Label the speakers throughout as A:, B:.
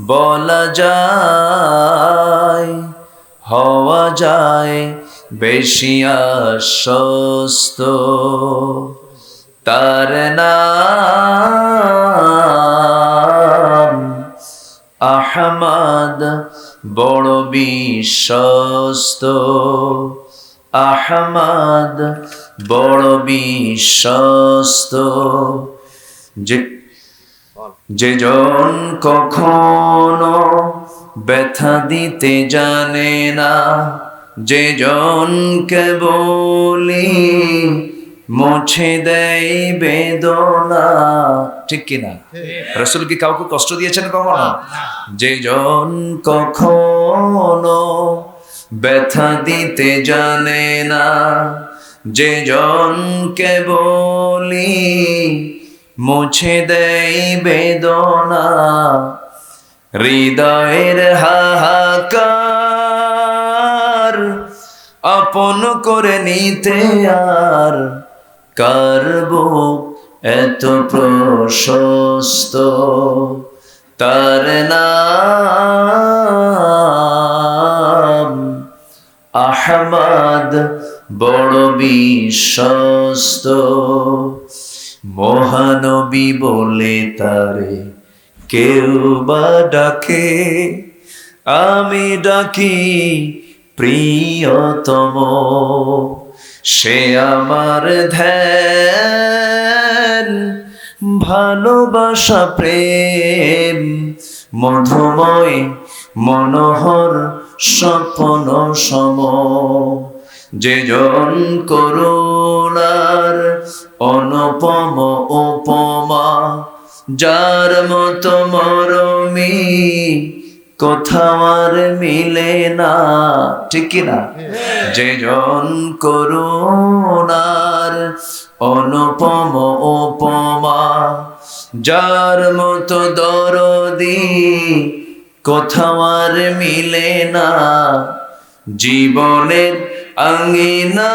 A: বলা যায়, হওয়া যায় বেশি আশ্বস্ত। তার নাম আহমদ বড় বিশ্বস্ত। আহমদ বড় বিশ্বস্ত। যে যেজন কখনো ব্যথা দিতে জানে না যেজনকে বলি মুছে দেয় বেদনা। ঠিক কিনা রসুল কি কাউকে কষ্ট দিয়েছেন কখনো? যেজন কখনো ব্যথা দিতে জানে না যেজনকে বলি মুছে দেয় বেদনা, হৃদয়ের হাহাকার। আপন করে নিতে আর কারব এত প্রশস্ত, তার নাম আহমদ বড় বিশ্বস্ত। মহানবী বলে তারে, কেউ বা ডাকে, আমি ডাকি প্রিয়তম। সে আমার ধ্যান, ভালোবাসা, প্রেম, মধুময়, মনোহর, স্বপ্ন সম। যেজন করুণার অনুপম উপমা, যার মতো মরমি কোথাও আর মিলে না। ঠিক না? যেজন করুণার অনুপম উপমা, যার মতো দরদি কোথাও আর মিলে না। জীবনের আঙ্গিনায়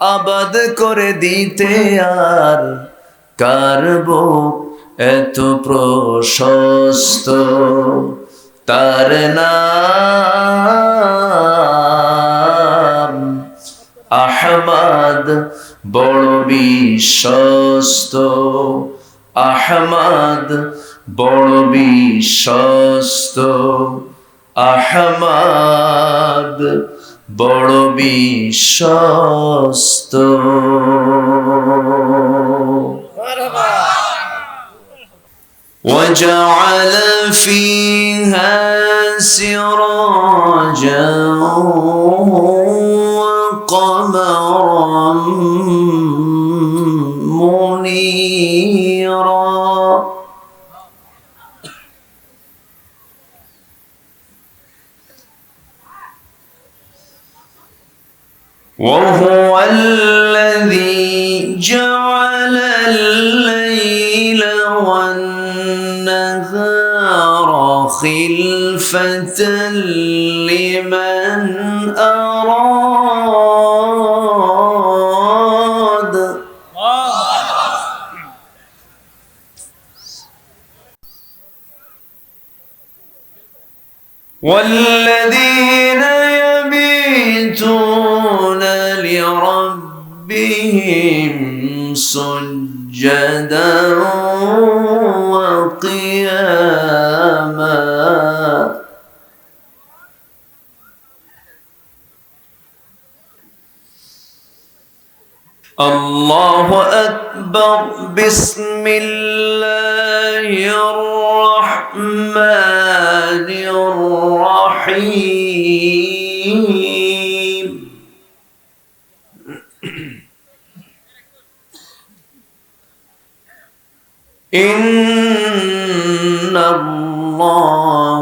A: আবাদ করে দিতে আর কারব এত প্রশস্ত। তার আহমদ বড় বিশ্বস্ত। আহমাদ বড় বিশ্বস্ত। আহমদ বড় বিশ্বস্ত وجعل فيها سراجا وقمرا وهو الذي جعل الليل والنهار خلفة الله أكبر. بسم الله الرحمن الرحيم. إن الله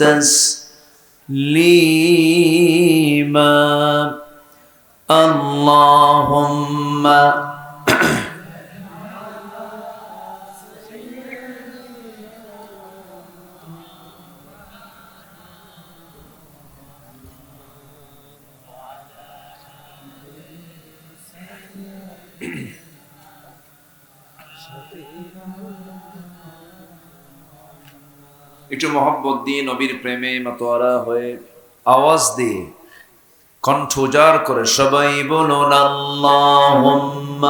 B: تسليما اللهم
A: একটু মহব্বত দিয়ে নবীর প্রেমে মাতোয়ারা হয়ে আওয়াজ দিয়ে কণ্ঠ উজাড় করে সবাই বলুন
B: اللهم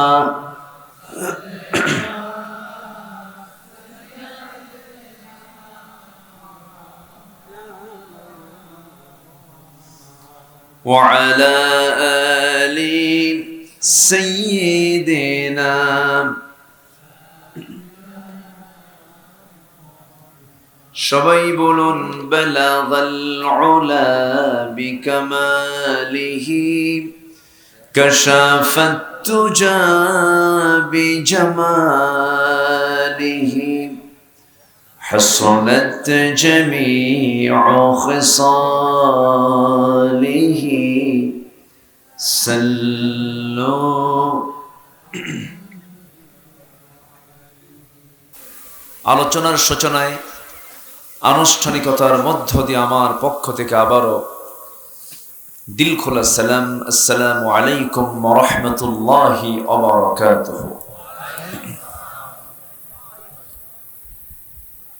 B: وعلى آل سيدنا সবাই বলুন বালাগাল উলা বিকামালিহি كشف التجى بجماله حصلت جميع خصاله سلوا
A: আলোচনার সূচনায় আনুষ্ঠানিকতার মধ্য দিয়ে আমার পক্ষ থেকে আবারও দিল খোলা সালাম, আসসালামু আলাইকুম রহমতুল্লাহি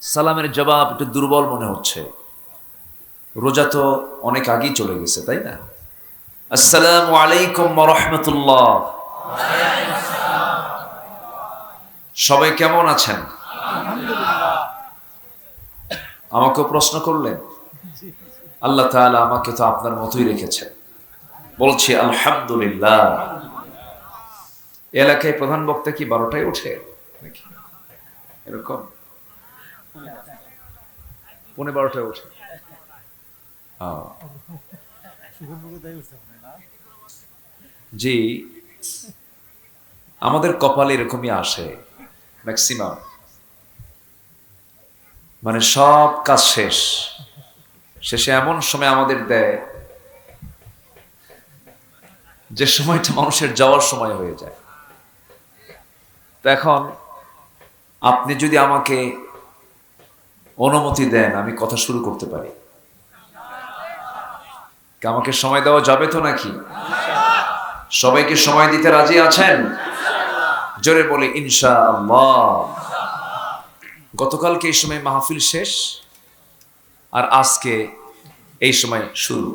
A: সালামের জবাব একটু দুর্বল মনে হচ্ছে। রোজা তো অনেক আগেই চলে গেছে, তাই না? আসসালামু আলাইকুম রহমতুল্লাহ। সবাই কেমন আছেন? আমাকে প্রশ্ন করলেন, আল্লাহ তাআলা আমাকে তো আপনার মতোই রেখেছেন। বলছি, আলহামদুলিল্লাহ। এলাকায় প্রধান বক্তা কি বারোটায় ওঠে এরকম? পৌনে বারোটায় ওঠে। জি, আমাদের কপালে এরকমই আসে, ম্যাক্সিমাম। মানে সব কাজ শেষ। শেষে এমন সময় আমাদের দেয়, যে সময়টা মানুষের যাওয়ার সময় হয়ে যায়। তো এখন আপনি যদি আমাকে অনুমতি দেন, আমি কথা শুরু করতে পারি। আমাকে সময় দেওয়া যাবে তো নাকি? সবাইকে সময় দিতে রাজি আছেন? জোরে বলে ইনশা আল্লাহ গতকালকে এই সময় মাহফিল শেষ, আর আজকে এই সময় শুরু।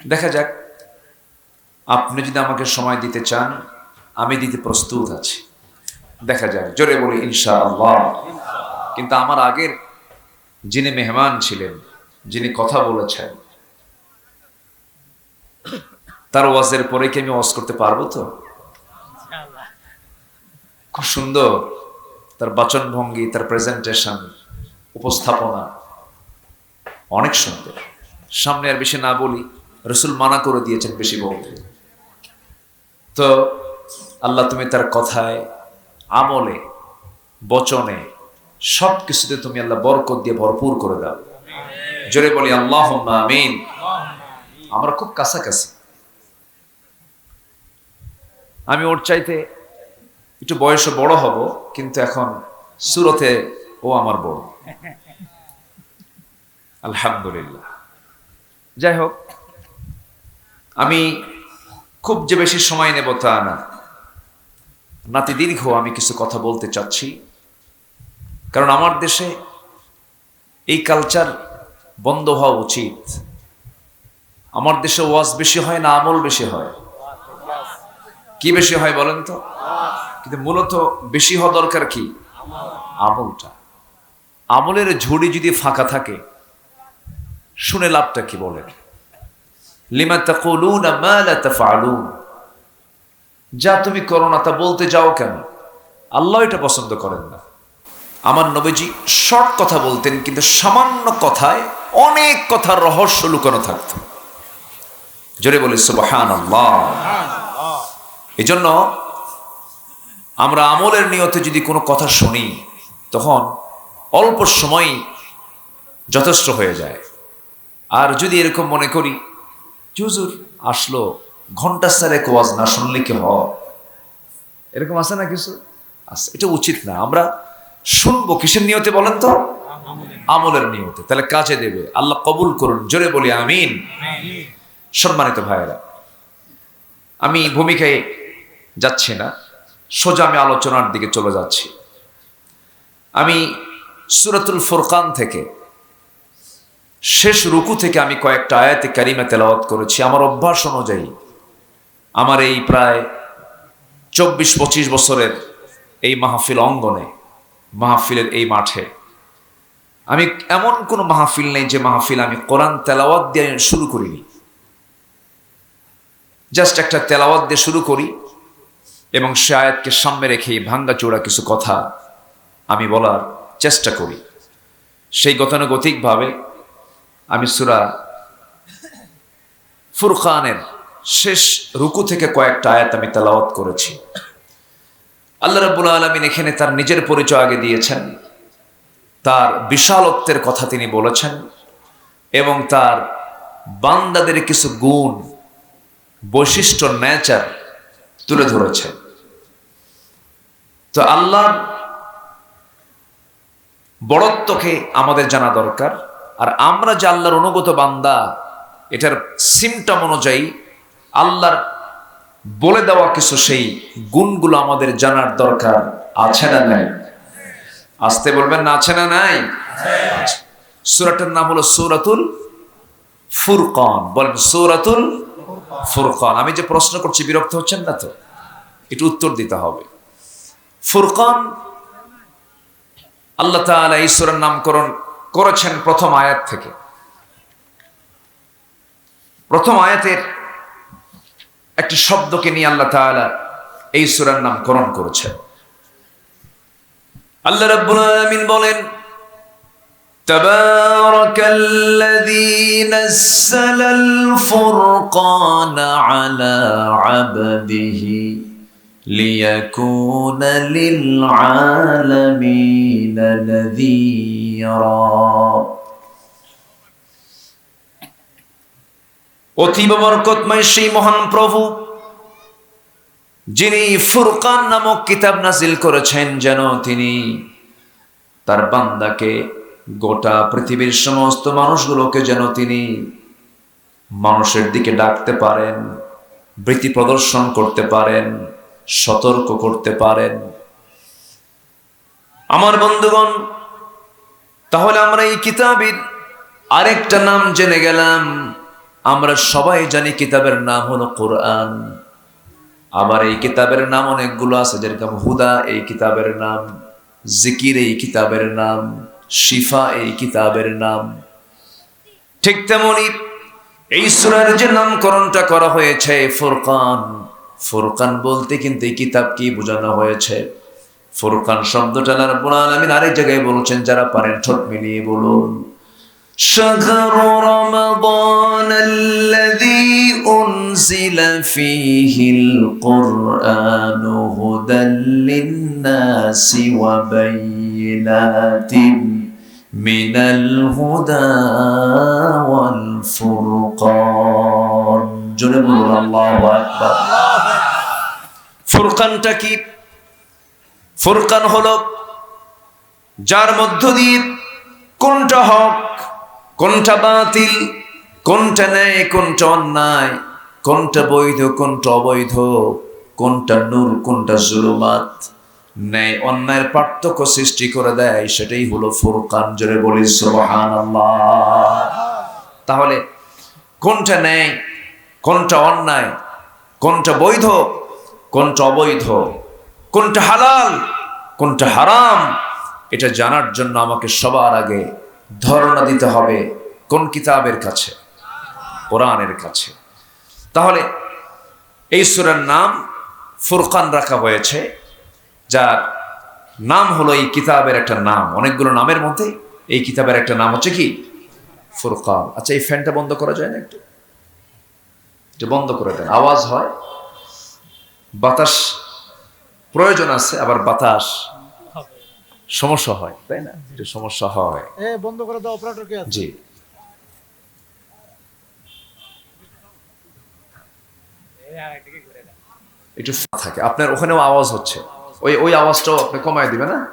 A: দেখা যাক, আপনি যদি আমাকে সময় দিতে চান, আমি দিতে প্রস্তুত আছি। দেখা যাক, জোরে বলি ইনশা আল্লাহ কিন্তু আমার আগের যিনি মেহমান ছিলেন, যিনি কথা বলেছেন, তার ওয়াজের পরে কি আমি ওয়াজ করতে পারব তো? খুব সুন্দর। তার বাচন ভঙ্গি তার প্রেজেন্টেশন উপস্থাপনা অনেক সুন্দর। সামনে আর বেশি না বলি, রসুল মানা করে দিয়েছেন বেশি বলতে তো আল্লাহ তুমি তার কথায়, আমলে, বচনে সব কিছুতে তুমি আল্লাহ বরকত দিয়ে ভরপুর করে দাও। জোরে বলি আল্লাহ আমিন। আমরা খুব কাছাকাছি। আমি ওর চাইতে একটু বয়সে বড় হব, কিন্তু এখন সুরতে ও আমার বড়। আলহামদুলিল্লাহ। যাই হোক, আমি খুব যে বেশি সময় নেব তা না। নাতি দীর্ঘ, আমি কিছু কথা বলতে চাচ্ছি। কারণ আমার দেশে এই কালচার বন্ধ হওয়া উচিত। আমার দেশে ওয়াজ বেশি হয় না আমল বেশি হয়? কি বেশি হয় বলেন তো? কিন্তু মূলত বেশি হওয়া দরকার কি? আমলটা। আমলের ঝুড়ি যদি ফাঁকা থাকে শুনে লাভটা কি বলেন? লিমা তাকুলুনা মা লা তাফআলুন। যা তুমি করো না তা বলতে যাও কেন? আল্লাহ এটা পছন্দ করেন না। আমার নবীজি শর্ট কথা বলতেন কিন্তু সামান্য কথায় অনেক কথার রহস্য লুকানো থাকত। জোরে বলি সুবহান আল্লাহ এই জন্য আমরা আমলের নিয়তে যদি কোনো কথা শুনি, তখন অল্প সময় যথেষ্ট হয়ে যায়। আর যদি এরকম মনে করি জুজুর আসলো, ঘণ্টা সারে কোয়াজ না শুনলে কি হয়? এরকম আছে না কিছু? আছে। এটা উচিত না। আমরা শুনব কিসের নিয়তে বলেন তো? আমলের নিয়তে। তাহলে কাজে দেবে। আল্লাহ কবুল করুন। জোরে বলি, আমিন। সম্মানিত ভাইয়েরা, আমি ভূমিকায় যাচ্ছি না। সোজা আমি আলোচনার দিকে চলে যাচ্ছি। আমি সুরাতুল ফুরকান থেকে শেষ রুকু থেকে আমি কয়েকটা আয়াতে কারিমা তেলাওয়াত করেছি। আমার অভ্যাস অনুযায়ী আমার এই প্রায় চব্বিশ পঁচিশ বছরের এই মাহফিল অঙ্গনে, মাহফিলের এই মাঠে আমি এমন কোনো মাহফিল নেই যে মাহফিল আমি কোরআন তেলাওয়াত দিয়ে শুরু করিনি। জাস্ট একটা তেলাওয়াত দিয়ে শুরু করি এবং সে আয়াতকে সামনে রেখে ভাঙ্গা চোরা কিছু কথা আমি বলার চেষ্টা করি। সেই গতানুগতিকভাবে আমি সুরা ফুরকানের শেষ রুকু থেকে কয়েকটা আয়াত আমি তালাওয়াত করেছি। আল্লাহ রাব্বুল আলমিন এখানে তার নিজের পরিচয় আগে দিয়েছেন, তার বিশালত্বের কথা তিনি বলেছেন এবং তার বান্দাদের কিছু গুণ, বৈশিষ্ট্য নেচার তুলে ধরেছেন। তো আল্লাহ বড়ত্বকে আমাদের জানা দরকার। আর আমরা যে আল্লাহর অনুগত বান্দা এটার সিমটম অনুযায়ী আল্লাহর বলে দেওয়া কিছু সেই গুণগুলো আমাদের জানার দরকার আছে না নাই? আসতে বলবেন না আছে না নাই? সুরাটার নাম হলো সুরাতুল ফুরকান। বলেন সুরাতুল ফুরকান। আমি যে প্রশ্ন করছি, বিরক্ত হচ্ছেন না তো? একটু উত্তর দিতে হবে। ফুরকান, আল্লাহ তাআলা ঈশ্বরের নামকরণ করেছেন প্রথম আয়াত থেকে। প্রথম আয়াতের একটি শব্দকে নিয়ে আল্লাহ তাআলা এই সূরার নামকরণ করেছেন। আল্লাহ রাব্বুল আলামিন বলেন
B: تبارك الذي نزل الفرقان على عبده ليكون للعالمين نذيرا
A: অতীব বরকতময় সেই মহান প্রভু যিনি ফুরকান নামক কিতাব নাজিল করেছেন যেন তিনি তার বান্দাকে গোটা পৃথিবীর সমস্ত মানুষগুলোকে যেন তিনি মানুষের দিকে ডাকতে পারেন, বৃত্তি প্রদর্শন করতে পারেন, সতর্ক করতে পারেন। আমার বন্ধুগণ, তাহলে আমরা এই কিতাবের আরেকটা নাম জেনে গেলাম। আমরা সবাই জানি কিতাবের নাম হলো কোরআন। আবার এই কিতাবের নাম অনেকগুলো আছে, যেরকম হুদা এই কিতাবের নাম, জিকির এই কিতাবের নাম শিফা এই কিতাবের নাম ঠিক তেমনি এই সুরার যে নামকরণটা করা হয়েছে ফুরকান ফুরকান বলতে কিন্তু এই কিতাব কি বোঝানো হয়েছে ফুরকান শব্দটা রাব্বুল আলামিন আরেক জায়গায় বলছেন যারা পারেন ঠোঁট মিলিয়ে বলুন
B: شهر رمضان الذي أنزل فيه القرآن هدى للناس وبينات من الهدى والفرقان جنب الله أكبر
A: ফুরকানটা কি ফুরকান হলো যার মধ্য দিয়ে কোনটা হক কোনটা বাতিল কোনটা ন্যায় কোনটা অন্যায় কোনটা বৈধ কোনটা অবৈধ কোনটা নূর কোনটা জুলুমাত ন্যায় অন্যায়ের পার্থক্য সৃষ্টি করে দেয়, সেটাই হলো ফুরকান। জোরে বলি, সুবহানাল্লাহ। তাহলে কোনটা ন্যায়, কোনটা অন্যায়, কোনটা বৈধ, কোনটা অবৈধ, কোনটা হালাল, কোনটা হারাম, এটা জানার জন্য আমাকে সবার আগে ধারণা দিতে হবে কোন কিতাবের কাছে, কোরআনের কাছে। তাহলে এই সুরার নাম ফুরকান রাখা হয়েছে। যার নাম হলো এই কিতাবের একটা নাম। অনেকগুলো নামের মধ্যে এই কিতাবের একটা নাম হচ্ছে কি? ফুরকান। আচ্ছা এই ফ্যানটা বন্ধ করা যায় না একটু? যে বন্ধ করে দেন। আওয়াজ হয় বাতাস প্রয়োজন আছে আবার বাতাস সমস্যা হয় তাই না? একটু সমস্যা হয়।
C: এ বন্ধ করে দাও অপারেটর কে আছে।
A: জি। একটু থাকে। আপনার ওখানেও আওয়াজ হচ্ছে। ওই ওই আওয়াজটাও আপনি কমায় দিবেন না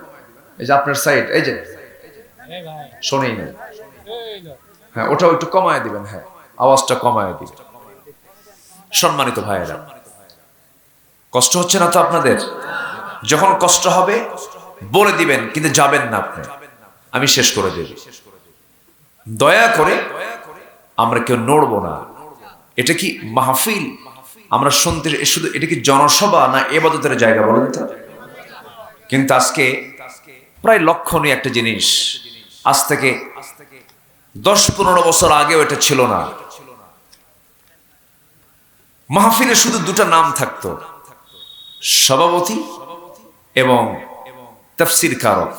A: এই যে আপনার সাইড এই যে। শোনেই না হ্যাঁ ওটাও একটু কমায় দিবেন হ্যাঁ। আওয়াজটা কমায় দিবেন। সম্মানিত ভাইয়েরা কষ্ট হচ্ছে না তো আপনাদের? যখন কষ্ট হবে বলে দিবেন কিন্তু যাবেন না আপনি। আমি শেষ করে দেব। দয়া করে আমরা কেউ নড়বো না। এটা কি মাহফিল? আমরা শুনতে শুধু এটা কি জনসভা না এবাদতের জায়গা বলেন তো? কিন্তু আজকে প্রায় লক্ষণীয় একটা জিনিস। আজ থেকে দশ পনেরো বছর আগেও এটা ছিল না। মাহফিলে শুধু দুটা নাম থাকতো, সভাপতি এবং তফসির কারক,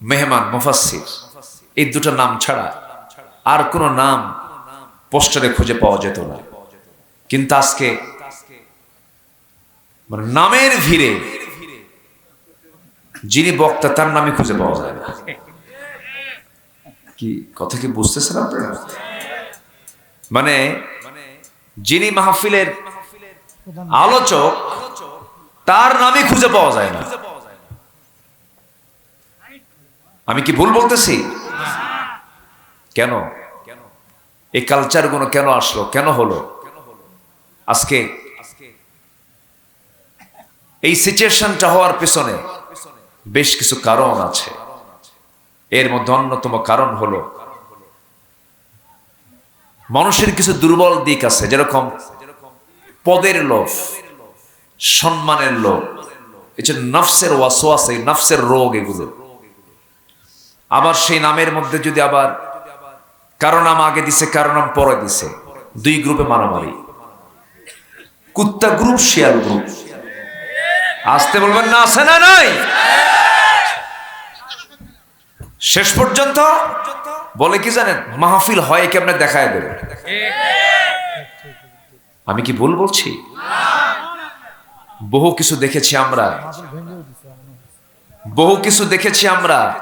A: মেহমান মুফাসির এই দুটো নাম ছাড়া আর কোনো নাম পোস্টারে খুঁজে পাওয়া যেত না। কিন্তু আজকে মানে নামের ভিড়ে যিনি বক্তা, তার নামে খুঁজে পাওয়া যায় না। কি, কথা কি বুঝতেছেন আপনারা মানে যিনি মাহফিলের আলোচক, তার নামে খুঁজে পাওয়া যায় না। আমি কি ভুল বলতেছি? কেন? এই কালচারগুলো কেন আসলো? কেন হলো? আজকে এই সিচুয়েশনটা হওয়ার পেছনে বেশ কিছু কারণ আছে। এর মধ্যে অন্যতম কারণ হলো, মানুষের কিছু দুর্বল দিক আছে, যেরকম পদের লোভ, সম্মানের লোভ যে নফসের ওয়াসোয়াস নফসের রোগ এগুলো। আবার সেই নামের মধ্যে যদি আবার কারও নাম আগে দিছে, কারও নাম পরে দিছে, দুই গ্রুপে মারামারি। কুত্তা গ্রুপ, শিয়াল গ্রুপ। আসতে বলবেন না, আছে না নাই? শেষ পর্যন্ত বলে কি জানেন? মাহফিল হয় কি আপনার দেখায় দেবে? আমি কি ভুল বলছি? বহু কিছু দেখেছি আমরা। বহু কিছু দেখেছি আমরা।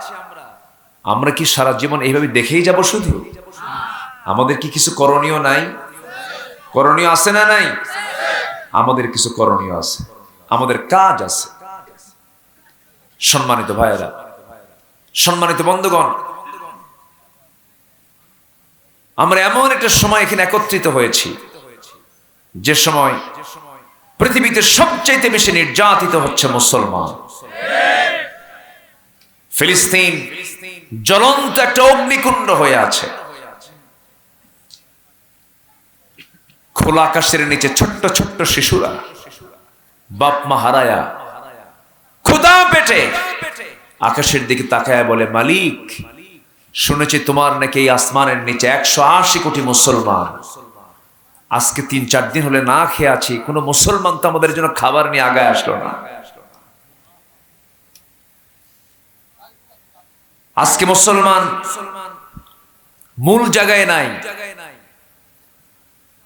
A: আমরা কি সারা জীবন এইভাবে দেখেই যাব শুধু? আমাদের কি কিছু করণীয় নাই? করণীয় আছে না নাই? আমাদের কিছু করণীয় আছে। আমাদের কাজ আছে। সম্মানিত ভাইয়েরা, সম্মানিত বন্ধুগণ, আমরা এমন একটা সময় এখানে একত্রিত হয়েছি, যে সময় পৃথিবীতে সবচাইতে বেশি নির্যাতিত হচ্ছে মুসলমান। ফিলিস্তিন জ্বলন্ত একটা অগ্নিকুণ্ড হয়ে আছে। খোলা আকাশের নিচে ছোট্ট ছোট্ট শিশুরা বাপ মা হারায়া। ক্ষুদা পেটে। আকাশের দিকে তাকায় বলে, মালিক, শুনেছি তোমার নাকি এই আসমানের নিচে একশো আশি কোটি মুসলমান। আজকে তিন চার দিন হলে না খেয়ে আছি, কোনো মুসলমান তো আমাদের জন্য খাবার নিয়ে আগায় আসলো না। আজকে মুসলমান মূল জায়গায় নাই,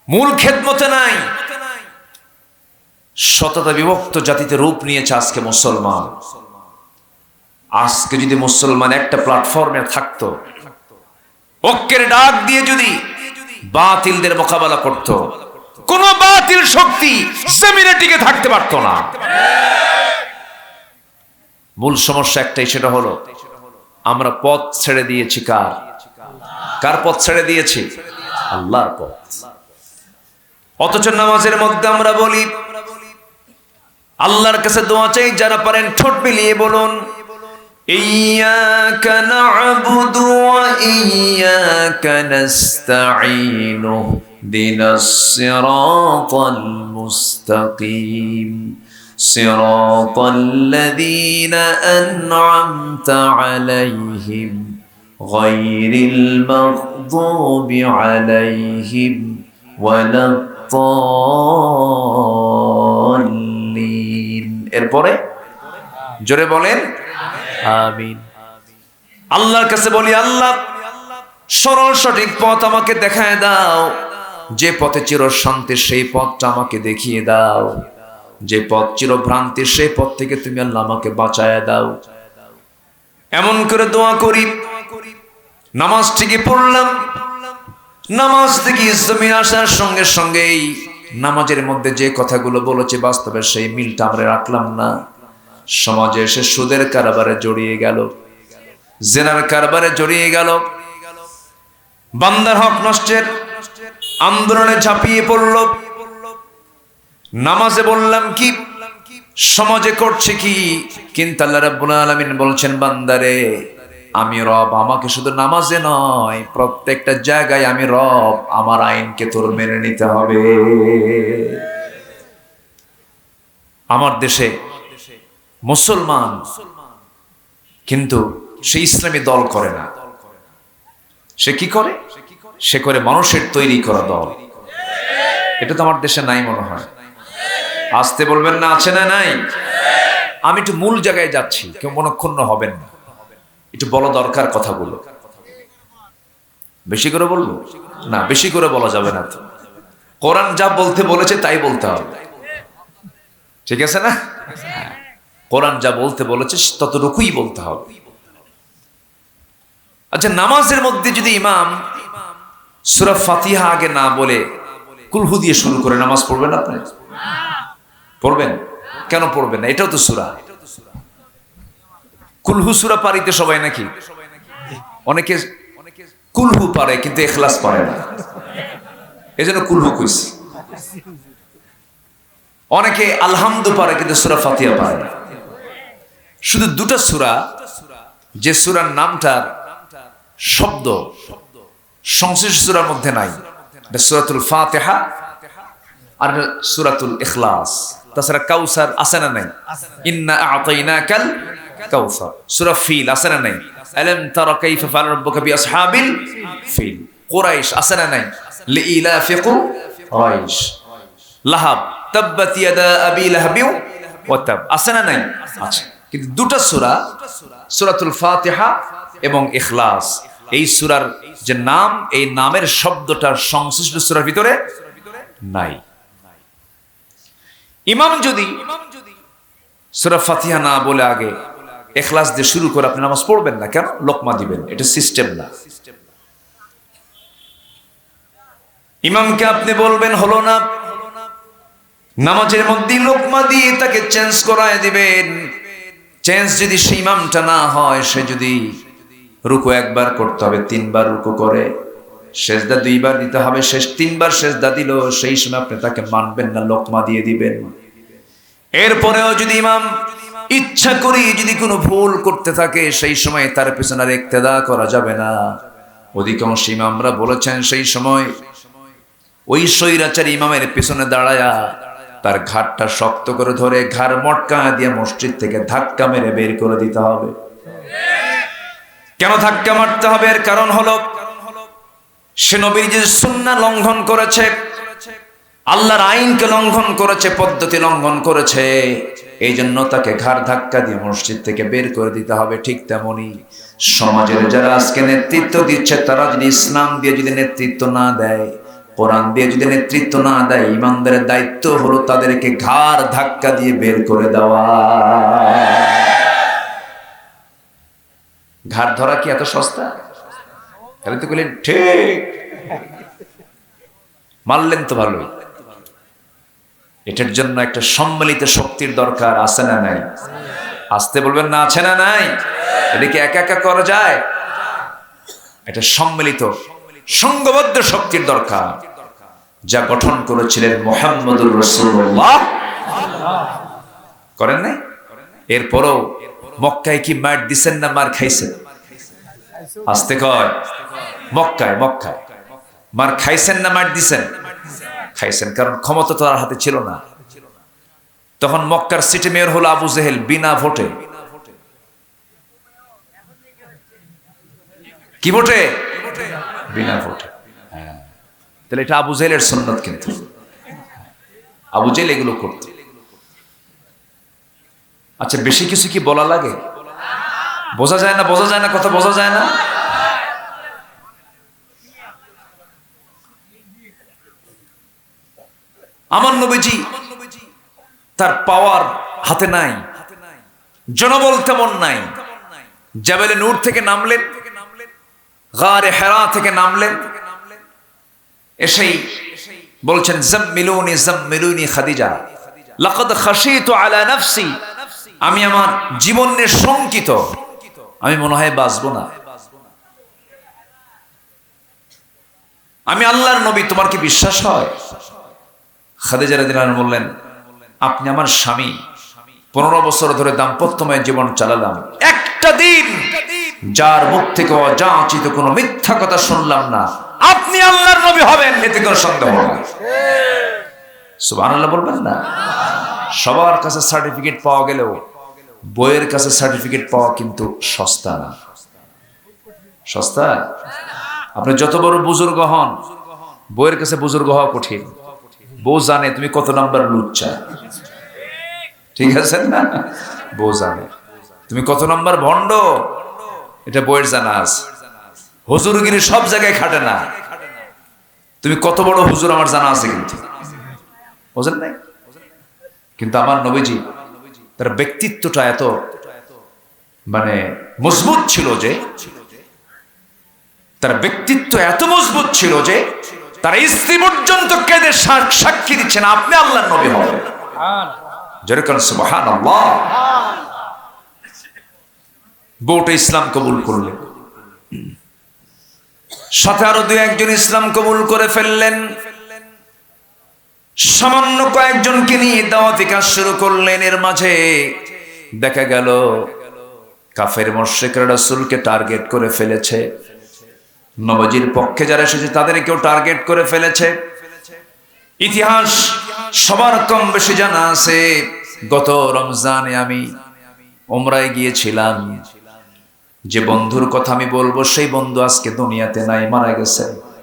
A: মূল খেদমতে নাই। শততা বিভক্ত জাতিতে রূপ নিয়েছে আজকে মুসলমান। আজকে যদি মুসলমান একটা প্ল্যাটফর্মে থাকতো, ঐক্যের ডাক দিয়ে যদি বাতিলদের মোকাবেলা করত, কোন বাতিল শক্তি জমিনে টিকে থাকতে পারত না। মূল সমস্যা একটাই, সেটা হলো আমরা পথ ছেড়ে দিয়েছি কার? কার পথ ছেড়ে দিয়েছি? আল্লাহর পথ। অথচ নামাজের মধ্যে আমরা বলি আল্লাহর কাছে দোয়া চাই যারা পারেন ঠোঁট মিলিয়ে বলুন إياك نعبد وإياك نستعين اهدنا الصراط المستقيم
B: صراط الذين أنعمت عليهم غير المغضوب عليهم ولا الضالين এরপরে
A: জোরে বলেন, আমিন। আল্লাহর কাছে বলি, আল্লাহ, সরল সঠিক পথ আমাকে দেখায় দাও। যে পথে চির শান্তির সেই পথটা আমাকে দেখিয়ে দাও। যে পথ চির ভ্রান্তির সেই পথ থেকে তুমি আল্লাহ আমাকে বাঁচায় দাও। এমন করে দোয়া করি, নামাজ ঠিকই পড়লাম, নামাজ থেকে ইসলামী আসার সঙ্গে সঙ্গেই নামাজের মধ্যে যে কথাগুলো বলেছে বাস্তবে সেই মিলটা আমরা রাখলাম না। সমাজে এসে সুদের কারবারে জড়িয়ে গেল। জেনার কারবারে জড়িয়ে গেল। বান্দার হক নষ্টের আন্দোলনে ঝাঁপিয়ে পড়ল। নামাজে বললাম কি, সমাজে করছে কি? কিন্তু আল্লাহ রাব্বুল আলামিন বলছেন, বান্দারে আমি রব আমাকে শুধু নামাজে নয়, প্রত্যেকটা জায়গায় আমি রব, আমার আইনকে তোর মেনে নিতে হবে। আমার দেশে মুসলমান কিন্তু সে ইসলামী দল করে না। সে কি করে? সে করে মানুষের তৈরি করা দল। এটা তো আমার দেশে নাই মনে হয়। আসতে বলবেন না, আছে না নাই? আমি একটু মূল জায়গায় যাচ্ছি, কেউ মনক্ষুণ্ণ হবেন না। একটু বলা দরকার কথাগুলো। বেশি করে বলব? না, বেশি করে বলা যাবে না তো। কোরআন যা বলতে বলেছে তাই বলতে হবে। ঠিক আছে না? কোরআন যা বলতে বলেছে ততটুকুই বলতে হবে। আচ্ছা নামাজের মধ্যে যদি ইমাম সুরা ফাতিহা আগে না বলে কুলহু দিয়ে শুরু করে নামাজ পড়বেন আপনি? পড়বেন? কেন পড়বেন না? এটাও তো সুরা। কুলহু সুরা পারিতে সবাই নাকি? অনেকে কুলহু পারে কিন্তু এখলাস পারে না। এই জন্য কুলহু কইছি। অনেকে আলহামদু পারে কিন্তু সুরা ফাতিহা পারে না। শুধু দুটো সুরা যে সুরার নামটার শব্দ সংশ্লিষ্ট সুরার মধ্যে নাই। এটা সুরাতুল ফাতেহা আর সুরাতুল ইখলাস। তাছাড়া কাউসার আছে না নাই? ইন্না আতাইনা কাল কাউসার। সুরা ফিল, আছে না নাই? তারা ফিল। কুরাইশ, আছে না নাই? কুরাইশ। লাহাব, তাব্বাত ইয়াদা আবি ওয়া তাব। আছে না নাই? কিন্তু দুটো সূরা, সূরাতুল ফাতিহা এবং ইখলাস। এই সূরার যে নাম, এই নামের শব্দটার সংশ্লিষ্ট সূরার ভিতরে নাই। ইমাম যদি সূরা ফাতিহা না বলে আগে ইখলাস দিয়ে শুরু করে আপনি নামাজ পড়বেন না কেন? লোকমা দিবেন। এটা সিস্টেম না। ইমামকে আপনি বলবেন, হলো না। নামাজের মধ্যে লোকমা দিয়ে তাকে চেঞ্জ করায় দিবেন। চেঞ্জ যদি সেই ইমামটা না হয়, সে যদি রুকু একবার করতে হবে, তিনবার রুকু করে শেষদা দুইবার দিতে হবে, শেষ তিনবার শেষদা দিল, সেই সময় আপনি তাকে মানবেন না, লোকমা দিয়ে দিবেন। এরপরেও যদি ইমাম ইচ্ছা করি যদি কোনো ভুল করতে থাকে, সেই সময় তার পেছনে আর ইক্তেদা করা যাবে না। অধিকাংশ ইমামরা বলেছেন, সেই সময় ওই স্বৈরাচার ইমামের পেছনে দাঁড়ায়া তার ঘাটটা শক্ত করে ধরে, ঘাড় মটকা দিয়ে মসজিদ থেকে ধাক্কা মেরে বের করে দিতে হবে। কেন ধাক্কা মারতে হবে? এর কারণ হলো, সে নবীর যে সুন্না লঙ্ঘন করেছে আল্লাহর আইনকে লঙ্ঘন করেছে, পদ্ধতি লঙ্ঘন করেছে। এই জন্য তাকে ঘাড় ধাক্কা দিয়ে মসজিদ থেকে বের করে দিতে হবে, ঠিক তেমনি সমাজের যারা আজকে নেতৃত্ব দিচ্ছে, তারা যদি ইসলাম দিয়ে যদি নেতৃত্ব না দেয়, কোরআন দিয়ে যদি নেতৃত্ব না দেয়, ইমানদারের দায়িত্ব হলো তাদেরকে ঘাড় ধাক্কা দিয়ে বের করে দেওয়া। ঘাড় ধরা কি এত সস্তা? তাহলে তো বললেন ঠিক। মারলেন তো ভালোই। এটার জন্য একটা সম্মিলিত শক্তির দরকার, আছে না নাই? আসতে বলবেন না, আছে না নাই? এদিকে একা একা করা যায়? এটা সম্মিলিত সংঘবদ্ধ শক্তির দরকার, যা গঠন করেছিলেন মোহাম্মদুর রসুল্লাহ করেন নাই? এরপরও মক্কায় কি মার দিছেন না মার খাইছেন? আসতে কয়, মক্কায় মক্কায়। মার খাইছেন না মার দিছেন? খাইছেন, কারণ ক্ষমতা তো হাতে ছিল না। তখন মক্কার সিটি মেয়র হলো আবু জেহেল, বিনা ভোটে। কি ভোটে? বিনা ভোটে। হ্যাঁ। তাহলে এটা আবু জেহেলের সন্ন্যত কিন্তু। আবু জেহেল এগুলো করত। আচ্ছা বেশি কিছু কি বলা লাগে? বোঝা যায় না, বোঝা যায় না, কথা বোঝা যায় না? আমার নবীজি তার পাওয়ার হাতে নাই। জনবল তেমন নাই। জাবেলে নূর থেকে নামলেন। গারে হেরা থেকে নামলেন। এসেই বলছেন, জাম্মিলুনি জাম্মিলুনি খাদিজা। লাকাদ খাশিতু আলা নাফসি। আমি আমার জীবন নিয়ে শঙ্কিত। আমি মনে হয় বাঁচবো না। আমি আল্লাহর নবী, তোমার কি বিশ্বাস হয়? খাদিজা রাদিয়াল্লাহু বললেন, আপনি আমার স্বামী। পনেরো বছর ধরে দাম্পত্যময় জীবন চালালাম। একটা দিন যার মুখ থেকে অযাচিত কোনো মিথ্যা কথা শুনলাম না। আপনি আল্লাহর নবী হবেন, এতে কোনো সন্দেহ নেই সুবহানাল্লাহ বলবেন না। সবার কাছে সার্টিফিকেট পাওয়া গেলেও, বইয়ের কাছে সার্টিফিকেট পাওয়া কিন্তু সস্তা না। সস্তা? আপনি যত বড় বুজুর্গ হন, বইয়ের কাছে বুজুর্গ হওয়া কঠিন। বউ জানে তুমি কত নাম্বার লুচ্চা? ঠিক আছে না? বউ জানে তুমি কত নাম্বার ভণ্ড? এটা বইয়ের জানা আছে। হুজুরগিরি সব জায়গায় খাটে না। তুমি কত বড় হুজুর আমার জানা আছে কিন্তু। বুঝলেন নাই? কিন্তু আমার নবীজি, তার ব্যক্তিত্বটা এত মানে মজবুত ছিল যে, তার ব্যক্তিত্ব এত মজবুত ছিল যে তার স্ত্রী পর্যন্ত কেঁদে সাক্ষী দিচ্ছেন আপনি আল্লাহ নবী হবেন। যেরকম সুবহান বউটা ইসলাম কবুল করলেন সাথে আরও দুই একজন ইসলাম কবুল করে ফেললেন। সামান্য কয়েকজনকে নিয়ে দাওয়াতি কাজ শুরু করলেন এর মাঝে দেখা গেল কাফের মোশেকরা রাসূলকে টার্গেট করে ফেলেছে। নবজির পক্ষে যারা এসেছে তাদের কেউ টার্গেট করে ফেলেছে। ইতিহাস সবার কম বেশি জানা আছে, গত রমজানে আমি ওমরায় গিয়েছিলাম। যে বন্ধুর কথা আমি বলব, সেই বন্ধু আজকে দুনিয়াতে নাই, মারা গেছে।